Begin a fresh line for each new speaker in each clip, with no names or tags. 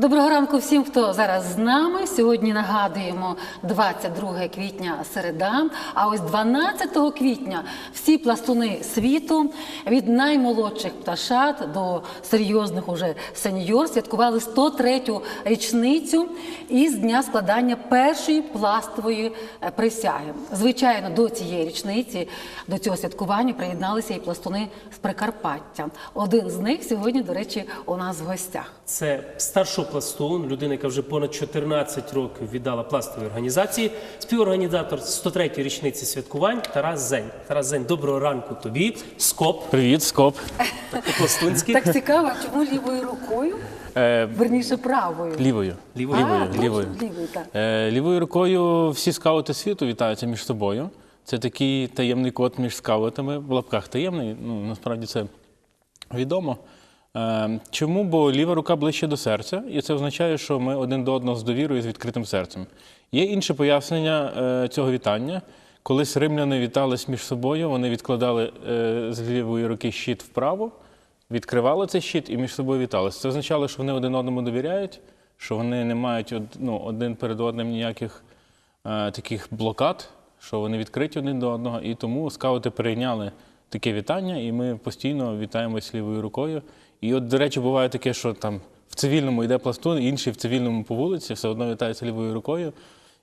Доброго ранку всім, хто зараз з нами. Сьогодні нагадуємо 22 квітня середа. А ось 12 квітня всі пластуни світу від наймолодших пташат до серйозних уже сеньор святкували 103-ю річницю із дня складання першої пластової е, присяги. Звичайно, до цієї річниці, до цього святкування приєдналися і пластуни з Прикарпаття. Один з них сьогодні, до речі, у нас в гостях.
Це старшопластун, людина, яка вже понад 14 років віддала пластовій організації, співорганізатор 103-ї річниці святкувань Тарас Зень. Тарас Зень, доброго ранку тобі. Скоп
Привіт, Скоп.
по-пластунськи.
Так цікаво, чому лівою рукою,
Е,
верніше правою.
лівою.
Лівою.
А,
Лівою,
точно,
лівою.
лівою, так.
Е, лівою рукою всі скаути світу вітаються між собою. Це такий таємний код між скаутами, в лапках таємний, ну насправді це відомо. Е, чому? Бо ліва рука ближче до серця, і це означає, що ми один до одного з довірою з відкритим серцем. Є інше пояснення е, цього вітання. Колись римляни вітались між собою, вони відкладали е, з лівої руки щит вправо, відкривали цей щит і між собою віталися. Це означало, що вони один одному довіряють, що вони не мають ну, один перед одним ніяких е, таких блокад, що вони відкриті один до одного. І тому скаути перейняли таке вітання, і ми постійно вітаємось лівою рукою. І от, до речі, буває таке, що там в цивільному йде пластун, інший в цивільному по вулиці, все одно вітається лівою рукою.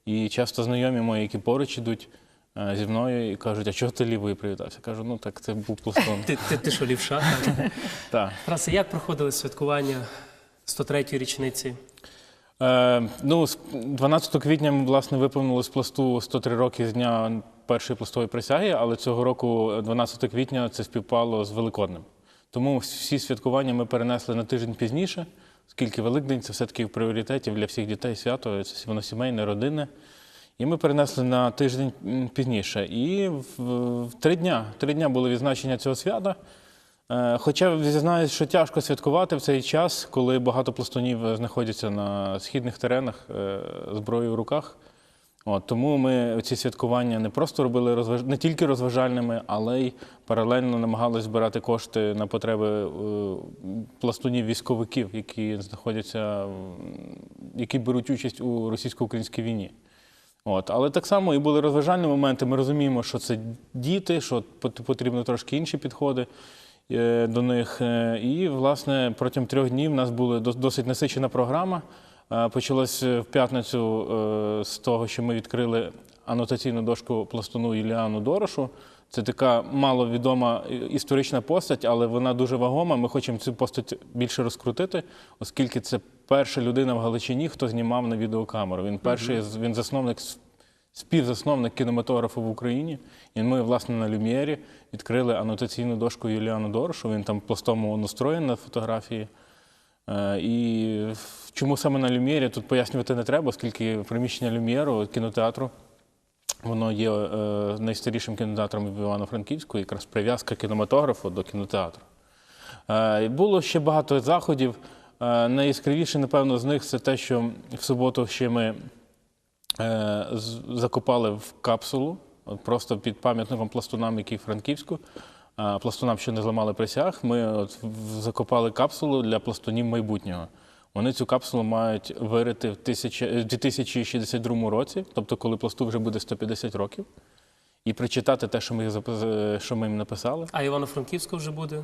І часто знайомі мої, які поруч ідуть е, зі мною і кажуть, а чого ти лівою привітався? Кажу, ну так це був пластун.
Ти, ти, ти що, лівша? Так. Тарасе, як проходили святкування 103-ї річниці?
Е, ну, 12 квітня ми, власне, виповнили з пласту 103 роки з дня першої пластової присяги, але цього року, е, 12 квітня, це співпало з Великоднем. Тому всі святкування ми перенесли на тиждень пізніше, оскільки Великдень це все-таки в пріоритеті для всіх дітей свято, це воно сімейне, родинне. І ми перенесли на тиждень пізніше. І в, три дня, три дня було відзначення цього свята. Е, Хоча зізнаюсь, що тяжко святкувати в цей час, коли багато пластунів знаходяться на східних теренах е, зброєю в руках. От, тому ми ці святкування не просто робили розваж... не тільки розважальними, але й паралельно намагалися збирати кошти на потреби е, пластунів-військовиків, які знаходяться, які беруть участь у російсько-українській війні. От, але так само і були розважальні моменти. Ми розуміємо, що це діти, що пот- потрібно трошки інші підходи е, до них. Е, І, власне, протягом трьох днів у нас була дос- досить насичена програма. Е, Почалось в п'ятницю е, з того, що ми відкрили анотаційну дошку пластуну Юліану Дорошу. Це така маловідома е, історична постать, але вона дуже вагома. Ми хочемо цю постать більше розкрутити, оскільки це перша людина в Галичині, хто знімав на відеокамеру. Він перший він засновник співзасновник кінематографу в Україні. І ми, власне, на Люм'єрі відкрили анотаційну дошку Юліану Дорошу. Він там пластом настроєн на фотографії. Е, І чому саме на Люм'єрі тут пояснювати не треба, оскільки приміщення Люм'єру, кінотеатру, воно є е, найстарішим кінотеатром в Івано-Франківську, якраз прив'язка кінематографу до кінотеатру. Е, і Було ще багато заходів. Найяскравіше, напевно, з них це те, що в суботу ще ми закопали в капсулу, просто під пам'ятником пластунам, який в Франківську. Пластунам, що не зламали присяг, ми от закопали капсулу для пластунів майбутнього. Вони цю капсулу мають вирити в тисячі- 2062 році, тобто коли пласту вже буде 150 років, і прочитати те, що ми, що ми їм написали.
А Івано-Франківська вже буде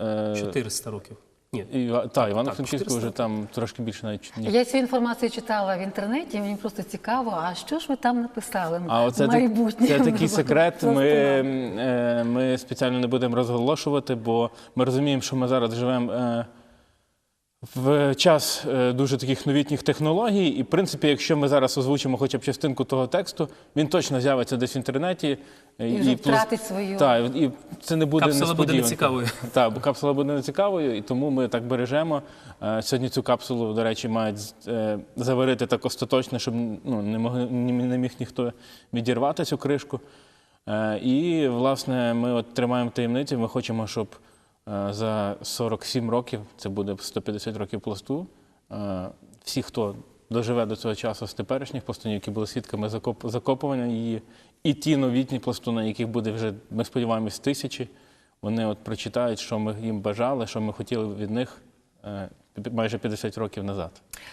Е,
400 років. Ні,
І, та Івано-Франківську
400.
вже там трошки більше навіть ні.
Я цю інформацію читала в інтернеті, мені просто цікаво, а що ж ви там написали?
А оце так-
Майбутнє.
це такий секрет. Ми, е, ми спеціально не будемо розголошувати, бо ми розуміємо, що ми зараз живемо е, в час е, дуже таких новітніх технологій. І, в принципі, якщо ми зараз озвучимо хоча б частинку того тексту, він точно з'явиться десь в інтернеті. е,
І вже
плюс-
втратить свою-
Так, і це не буде
Капсула буде нецікавою.
Так, бо капсула буде нецікавою, і тому ми так бережемо. Е, Сьогодні цю капсулу, до речі, мають заварити так остаточно, щоб ну, не, мог, не міг ніхто відірвати цю кришку. І, власне, ми от тримаємо таємницю. Ми хочемо, щоб за 47 років, це буде 150 років пласту, е, всі, хто доживе до цього часу з теперішніх пластунів, які були свідками закоп- закопування її, і ті новітні пластуни, яких буде вже, ми сподіваємось, тисячі, вони от прочитають, що ми їм бажали, що ми хотіли від них. Майже 50 років назад.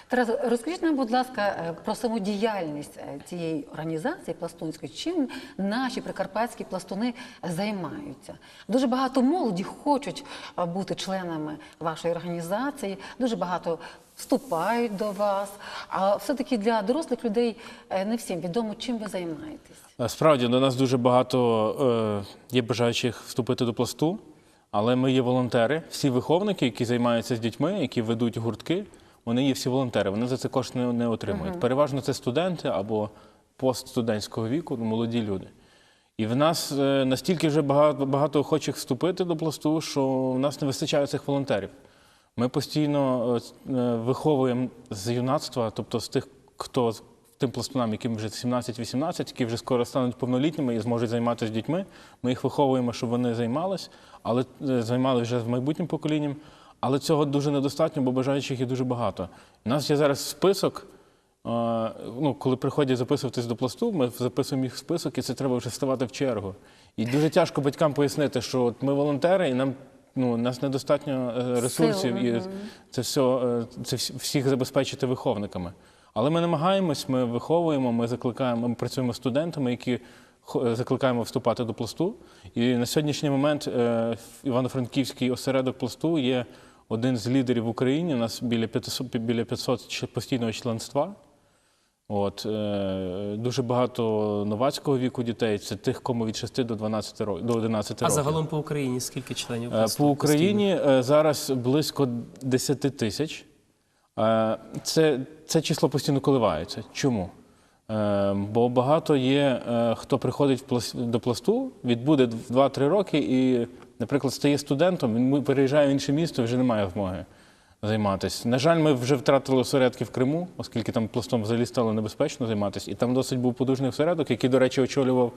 Тарас, розкажіть нам, будь ласка, е, про саму діяльність е, цієї організації пластунської. Чим наші прикарпатські пластуни займаються? Дуже багато молоді хочуть е, бути членами вашої організації, дуже багато вступають до вас. А все-таки для дорослих людей не всім відомо, чим ви займаєтесь.
Справді до нас дуже багато є бажаючих вступити до пласту, але ми є волонтери. Всі виховники, які займаються з дітьми, які ведуть гуртки, вони є всі волонтери. Вони за це кошти не, не отримують. Переважно це студенти або постстудентського віку, ну, молоді люди. І в нас е, настільки вже багато, багато охочих вступити до пласту, що в нас не вистачає цих волонтерів. Ми постійно е, е, виховуємо з юнацтва, тобто з тих, хто тим пластунам, яким вже 17-18, які вже скоро стануть повнолітніми і зможуть займатися дітьми. Ми їх виховуємо, щоб вони займались, але е, займалися вже з майбутнім поколінням. Але цього дуже недостатньо, бо бажаючих є дуже багато. У нас є зараз список. е, Ну, коли приходять записуватись до пласту, ми записуємо їх в список, і це треба вже вставати в чергу. І дуже тяжко батькам пояснити, що от ми волонтери, і нам ну, у нас недостатньо е, ресурсів, і це все це всіх забезпечити виховниками. Але ми намагаємось, ми виховуємо, ми закликаємо, ми працюємо з студентами, які закликаємо вступати до пласту. І на сьогоднішній момент е, Івано-Франківський осередок пласту є один з лідерів в Україні. У нас біля 500, біля 500 ч- постійного членства. От, е, дуже багато новацького віку дітей. Це тих, кому від 6 до 12 років, до 11
А загалом по Україні скільки членів?
Е, По Україні зараз близько 10 тисяч. Це, це число постійно коливається. Чому? Е, Бо багато є, е, хто приходить до пласту, відбуде 2-3 роки і, наприклад, стає студентом, він переїжджає в інше місто і вже не має змоги займатися. На жаль, ми вже втратили осередки в Криму, оскільки там пластом взагалі стало небезпечно займатися. І там досить був подужний осередок, який, до речі, очолював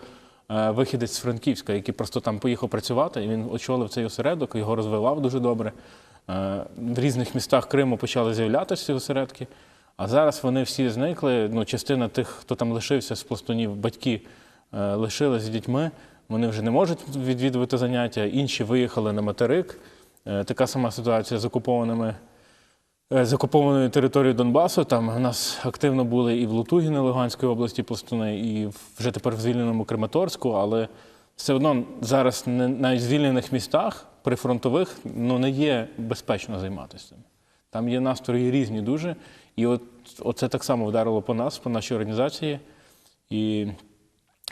е, вихідець з Франківська, який просто там поїхав працювати, і він очолив цей осередок, його розвивав дуже добре. Е, В різних містах Криму почали з'являтися ці осередки. А зараз вони всі зникли. Ну, частина тих, хто там лишився з пластунів, батьки е, лишились з дітьми. Вони вже не можуть відвідувати заняття. Інші виїхали на материк. Е, Така сама ситуація з окупованими е, з окупованою територією Донбасу. Там у нас активно були і в Лутугіні Луганської області пластуни, і вже тепер в звільненому Краматорську, але все одно зараз не- в звільнених містах прифронтових ну, не є безпечно займатися. Там є настрої різні дуже. І от оце так само вдарило по нас, по нашій організації. І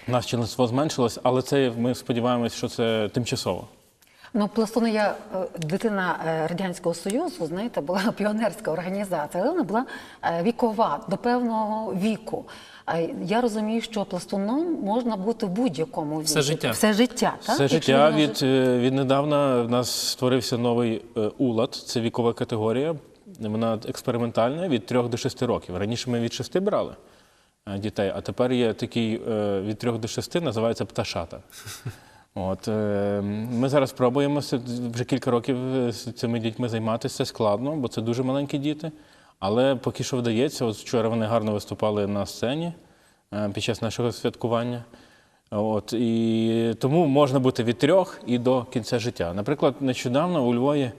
наше членство зменшилось, але це ми сподіваємось, що це тимчасово.
Ну, пластуни, я е, дитина е, Радянського Союзу, знаєте, була піонерська організація, але вона була е, вікова до певного віку. А Я розумію, що пластуном можна бути в будь-якому віці.
Все життя.
Все життя, так?
Все життя від, е, віднедавна в нас створився новий УЛАД, це вікова категорія. Вона експериментальна від 3 до 6 років. Раніше ми від 6 брали е, дітей, а тепер є такий е, від 3 до 6, називається пташата. От, е, ми зараз пробуємо вже кілька років з цими дітьми займатися. Складно, бо це дуже маленькі діти. Але поки що вдається. От вчора вони гарно виступали на сцені під час нашого святкування. От, і тому можна бути від трьох і до кінця життя. Наприклад, нещодавно у Львові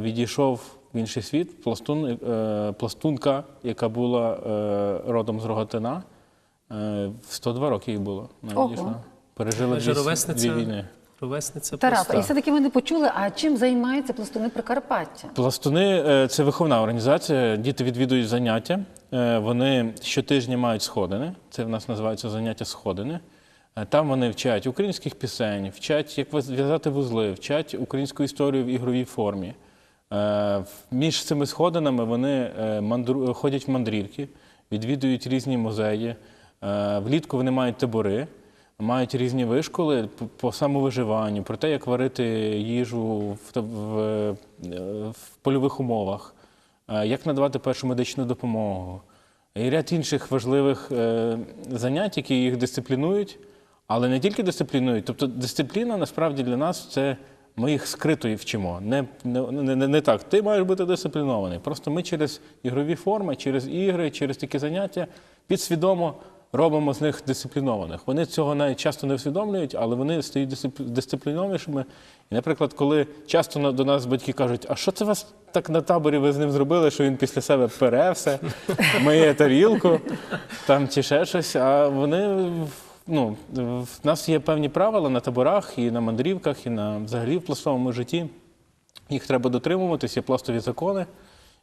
відійшов в інший світ пластун, е, пластунка, яка була е, родом з Рогатина. Е, в 102 роки їй було. Відійшла. Пережила дві,
ровесниця,
дві війни.
ровесниця
Тарас, і все-таки ми не почули, а чим займаються пластуни Прикарпаття?
Пластуни це виховна організація. Діти відвідують заняття. Вони щотижня мають сходини. Це в нас називається заняття сходини. Там вони вчать українських пісень, вчать, як в'яз- в'язати вузли, вчать українську історію в ігровій формі. Е, Між цими сходинами вони е, мандру- ходять в мандрівки, відвідують різні музеї. Е, Влітку вони мають табори, мають різні вишколи по- самовиживанню, про те, як варити їжу в, в, в польових умовах, як надавати першу медичну допомогу. І ряд інших важливих занять, які їх дисциплінують, але не тільки дисциплінують. Тобто дисципліна насправді для нас це ми їх скрито вчимо. Не, не, не, не, так. Ти маєш бути дисциплінований. Просто ми через ігрові форми, через ігри, через такі заняття підсвідомо робимо з них дисциплінованих. Вони цього навіть часто не усвідомлюють, але вони стають дисциплі- дисциплінованішими. І, наприклад, коли часто до нас батьки кажуть, а що це вас так на таборі ви з ним зробили, що він після себе пере все, миє тарілку там чи ще щось. А вони ну, в нас є певні правила на таборах і на мандрівках, і на взагалі в пластовому житті. Їх треба дотримуватись, є пластові закони.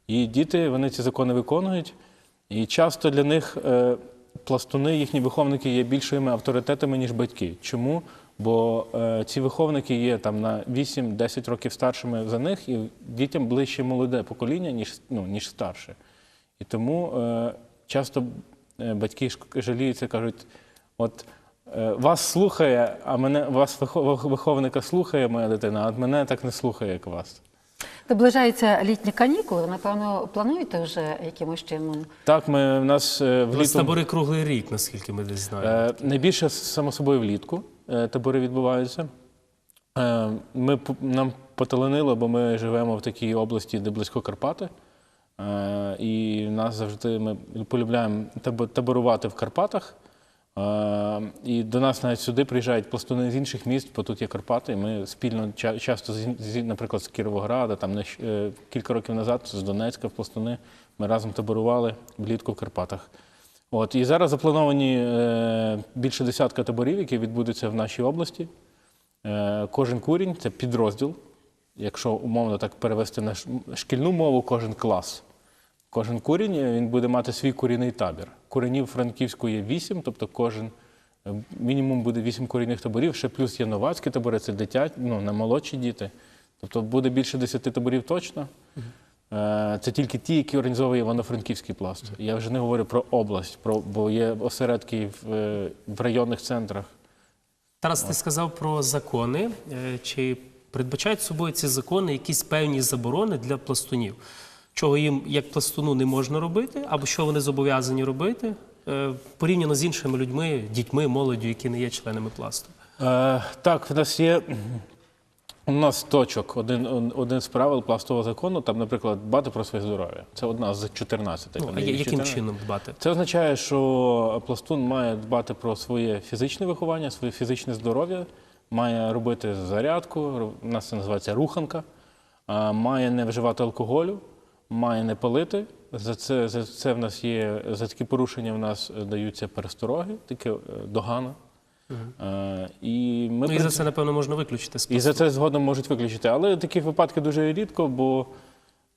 І діти вони ці закони виконують. І часто для них е, пластуни, їхні виховники є більшими авторитетами, ніж батьки. Чому? Бо е, ці виховники є там на 8-10 років старшими за них, і дітям ближче молоде покоління, ніж, ну, ніж старше. І тому е, часто е, батьки жаліються, кажуть: от е, вас слухає, а мене вас виховника слухає моя дитина, а мене так не слухає, як вас.
Наближаються літні канікули. Напевно, плануєте вже якимось чином?
Так, ми в нас е,
У нас
влітку
табори круглий рік, наскільки ми десь знаємо.
е, найбільше само собою влітку е, табори відбуваються. Е, Ми нам поталанило, бо ми живемо в такій області, де близько Карпати. Е, І нас завжди ми полюбляємо таборувати в Карпатах. І до нас навіть сюди приїжджають пластуни з інших міст, бо тут є Карпати. Ми спільно часто, наприклад, з Кіровограда, там е, кілька років назад з Донецька в пластуни. Ми разом таборували влітку в Карпатах. От і зараз заплановані е, більше десятка таборів, які відбудуться в нашій області. Е, кожен курінь це підрозділ. Якщо умовно так перевести на шкільну мову, кожен клас. Кожен курінь е, він буде мати свій курінний табір. Куренів Франківську є вісім, тобто кожен е, мінімум буде вісім курінних таборів. Ще плюс є новацькі табори, це дитя, ну, на молодші діти. Тобто буде більше десяти таборів точно. Е, Це тільки ті, які організовує Івано-Франківський пласт. Я вже не говорю про область, про, бо є осередки в, в районних центрах.
Тарас, ти сказав про закони. Чи передбачають собою ці закони якісь певні заборони для пластунів? Чого їм як пластуну не можна робити, або що вони зобов'язані робити е, порівняно з іншими людьми, дітьми, молоддю, які не є членами пласту?
Е, так, в нас є у нас точок, один, один з правил пластового закону, там, наприклад, дбати про своє здоров'я. Це одна з 14.
Ну,
там
а яким
14.
чином дбати?
Це означає, що пластун має дбати про своє фізичне виховання, своє фізичне здоров'я, має робити зарядку, у нас це називається руханка, має не вживати алкоголю, має не палити. За це, за це в нас є, за такі порушення в нас е, даються перестороги, таке догана. Е, І ми
Ну і
при-
за це, напевно, можна виключити з
і за це згодом можуть виключити. Але такі випадки дуже рідко, бо,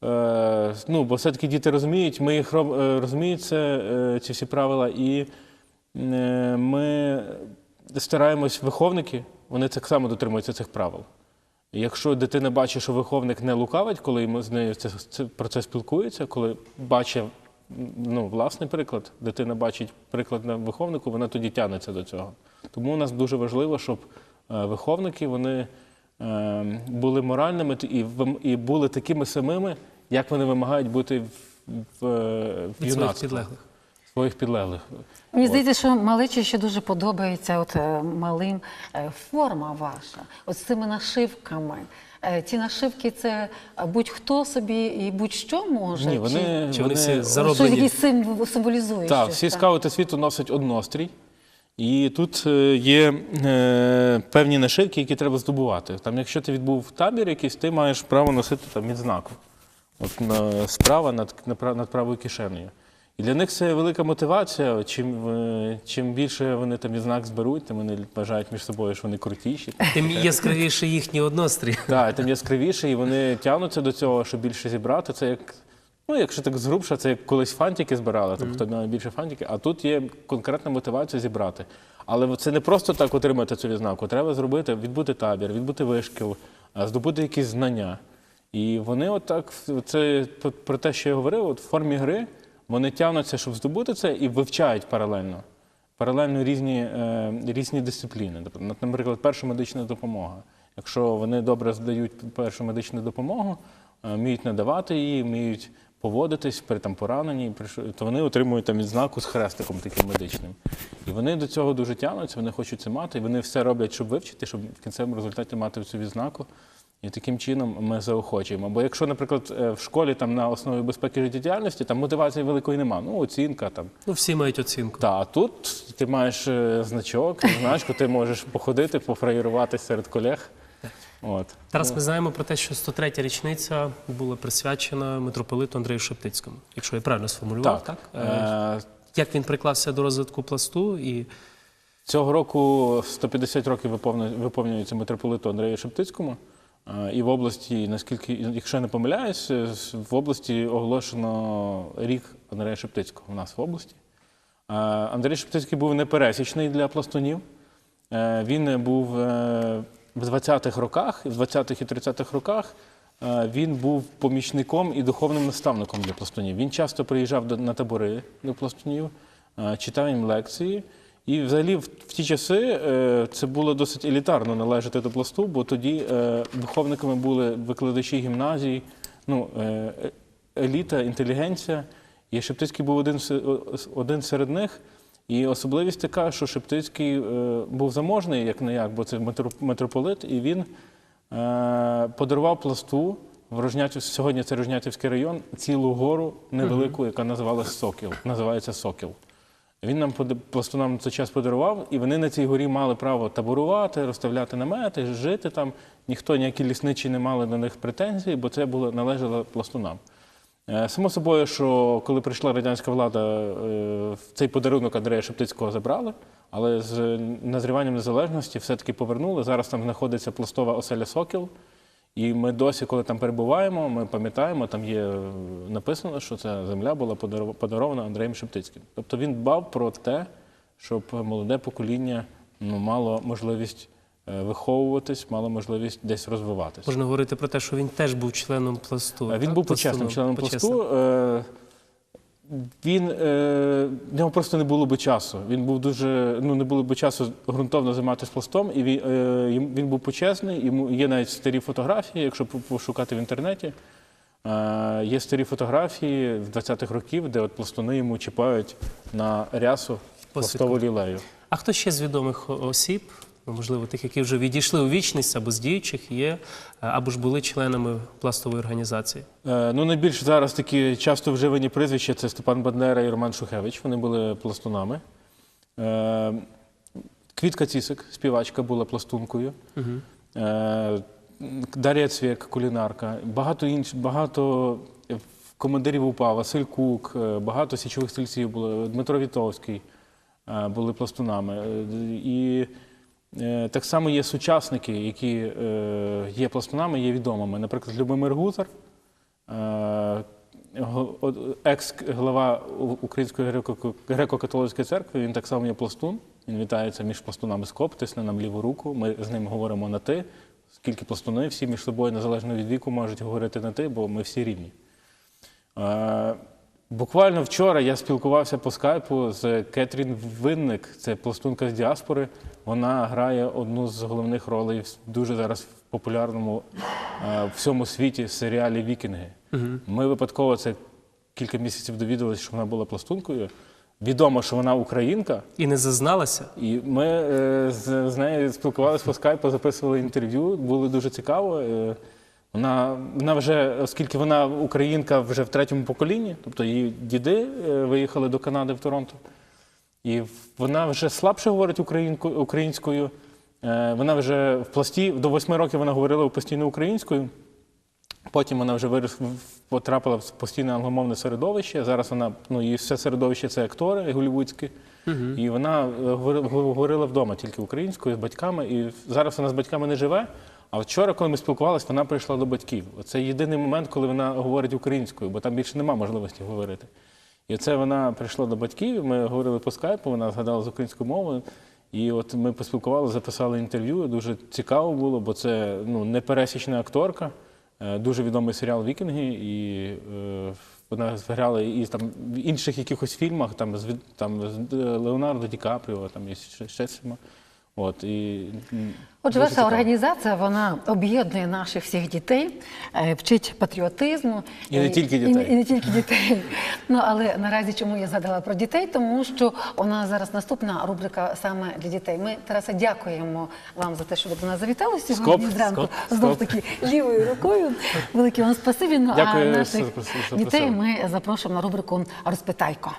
е, ну, бо все-таки діти розуміють, ми їх роб- розуміють це, ці всі правила, і ми стараємось, виховники, вони так само дотримуються цих правил. Якщо дитина бачить, що виховник не лукавить, коли йому з нею це, це, про це спілкується, коли бачить ну, власний приклад, дитина бачить приклад на виховнику, вона тоді тягнеться до цього. Тому у нас дуже важливо, щоб е, виховники вони е, були моральними і, і були такими самими, як вони вимагають бути в, в, е, в юнацтві,
підлеглих.
Своїх підлеглих.
Мені здається, що малечі ще дуже подобається от е, малим е, форма ваша, от з цими нашивками. Е, Ці нашивки це будь-хто собі і будь-що може.
Ні, вони,
Чи вони всі
вони-
зароблені?
символ, символізують.
Так,
щось,
всі скаути світу носять однострій. І тут є е, певні нашивки, які треба здобувати. Там, якщо ти відбув табір якийсь, ти маєш право носити там відзнаку. От на, справа над, над правою кишенею. І для них це велика мотивація. Чим, е, чим більше вони там відзнак зберуть, тим вони вважають між собою, що вони крутіші.
Тим яскравіше їхній однострій.
Так, тим яскравіше, і вони тягнуться до цього, щоб більше зібрати. Це як, ну, якщо так згрубше, це як колись фантики збирали, тобто хто має більше фантики, а тут є конкретна мотивація зібрати. Але це не просто так отримати цю відзнаку. Треба зробити, відбути табір, відбути вишкіл, а, здобути якісь знання. І вони отак, це про те, що я говорив, от в формі гри вони тягнуться, щоб здобути це, і вивчають паралельно. Паралельно різні, е, різні дисципліни. Наприклад, перша медична допомога. Якщо вони добре здають першу медичну допомогу, е, вміють надавати її, вміють поводитись при там пораненні, то вони отримують там відзнаку з хрестиком таким медичним. І вони до цього дуже тягнуться, вони хочуть це мати, і вони все роблять, щоб вивчити, щоб в кінцевому результаті мати цю відзнаку. І таким чином ми заохочуємо. Бо якщо, наприклад, е, в школі там на основі безпеки життєдіяльності, там мотивації великої немає. Ну, оцінка там.
Ну, всі мають оцінку.
Та а тут ти маєш е, значок, значку, ти можеш походити, пофраєруватися серед колег. От.
Тарас, ми знаємо про те, що 103-я річниця була присвячена митрополиту Андрею Шептицькому, якщо я правильно сформулював, так? Е,
Е,
Як він приклався до розвитку пласту і
Цього року 150 років виповню- виповнюється митрополиту Андрею Шептицькому. Е, І в області, наскільки, якщо я не помиляюсь, е, в області оголошено рік Андрея Шептицького у нас в області. Е, Андрій Шептицький був непересічний для пластунів. Він був в 20-х роках, в 20-х і 30-х роках він був помічником і духовним наставником для пластунів. Він часто приїжджав на табори до пластунів, читав їм лекції. І взагалі в, ті часи е, це було досить елітарно належати до пласту, бо тоді е, духовниками були викладачі гімназій, ну, е, еліта, інтелігенція. І Шептицький був один, один серед них. І особливість така, що Шептицький був заможний, як не як, бо це митро- митрополит, і він подарував пласту в Рожнятів, сьогодні це Рожнятівський район, цілу гору невелику, яка називалась Сокіл. Називається Сокіл. Він нам пода- пластунам цей час подарував, і вони на цій горі мали право таборувати, розставляти намети, жити там. Ніхто, ніякі лісничі не мали до них претензій, бо це було належало пластунам. Е, Само собою, що коли прийшла радянська влада, е, цей подарунок Андрея Шептицького забрали, але з назріванням незалежності все-таки повернули. Зараз там знаходиться пластова оселя Сокіл. І ми досі, коли там перебуваємо, ми пам'ятаємо, там є е, написано, що ця земля була подаров- подарована Андреєм Шептицьким. Тобто він дбав про те, щоб молоде покоління ну, мало можливість е, виховуватись, мало можливість десь розвиватися.
можна говорити про те, що він теж був членом пласту?
Е, Він
так?
був почесним членом
почесним.
пласту. Він е, в нього просто не було би часу. Він був дуже ну не було би часу ґрунтовно займатися пластом, і він, е, він був почесний. Йому є навіть старі фотографії, якщо пошукати в інтернеті. Е, Є старі фотографії з 20-х років, де от пластуни йому чіпають на рясу пластову лілею.
А хто ще з відомих осіб, можливо, тих, які вже відійшли у вічність або з діючих, є е, або ж були членами пластової організації?
Е, Ну, найбільш зараз такі часто вживані прізвища це Степан Бандера і Роман Шухевич. Вони були пластунами. Е, Квітка Цісик, співачка, була пластункою. Е, Дар'я Цвєк, кулінарка. Багато інш, багато командирів УПА, Василь Кук, багато січових стрільців було, Дмитро Вітовський були пластунами. І так само є сучасники, які е, є пластунами, є відомими. Наприклад, Любомир Гузар, е, екс-глава Української греко- греко-католицької церкви, він так само є пластун. Він вітається між пластунами СКОП, тисне нам ліву руку. Ми з ним говоримо на ти. Скільки пластуни, всі між собою, незалежно від віку, можуть говорити на ти, бо ми всі рівні. Буквально вчора я спілкувався по скайпу з Кетрін Винник, це пластунка з діаспори. Вона грає одну з головних ролей в дуже зараз в популярному е, в всьому світі серіалі Вікінги. Ми випадково це кілька місяців довідалися, що вона була пластункою. Відомо, що вона українка,
І не зазналася?
і ми е, з, з нею спілкувалися по скайпу, записували інтерв'ю. Було дуже цікаво. Е, вона, вона вже, оскільки вона українка вже в третьому поколінні, тобто її діди е, виїхали до Канади в Торонто, і вона вже слабше говорить українку, українською. Е, вона вже в пласті до восьми років вона говорила постійно українською. Потім вона вже вирос, потрапила в постійне англомовне середовище. Зараз вона, ну, її все середовище це актори голівудські. І вона е, говорила вдома тільки українською з батьками. І зараз вона з батьками не живе. А вчора, коли ми спілкувалися, вона прийшла до батьків. Це єдиний момент, коли вона говорить українською, бо там більше немає можливості говорити. І це вона прийшла до батьків. Ми говорили по скайпу, вона згадала з українською мовою. І от ми поспілкувалися, записали інтерв'ю. Дуже цікаво було, бо це ну, непересічна акторка. Е, Дуже відомий серіал Вікінги, і е, вона грала і там в інших якихось фільмах, там з там з е, Леонардо Ді Капріо, там і ще, ще всіма. От, і,
Отже, ваша
цікаво.
організація вона об'єднує наших всіх дітей, е, вчить патріотизму
І не
Е,
тільки дітей.
і не тільки дітей. Ну але наразі чому я згадала про дітей? Тому що у нас зараз наступна рубрика саме для дітей. Ми Тарасе дякуємо вам за те, що ви до нас завітали сьогодні
Скоп,
зранку. Знов таки лівою рукою. Велике вам спасибі. Ну,
Дякую, що
наших
запросили, що
дітей ми запрошуємо на рубрику Розпитайко.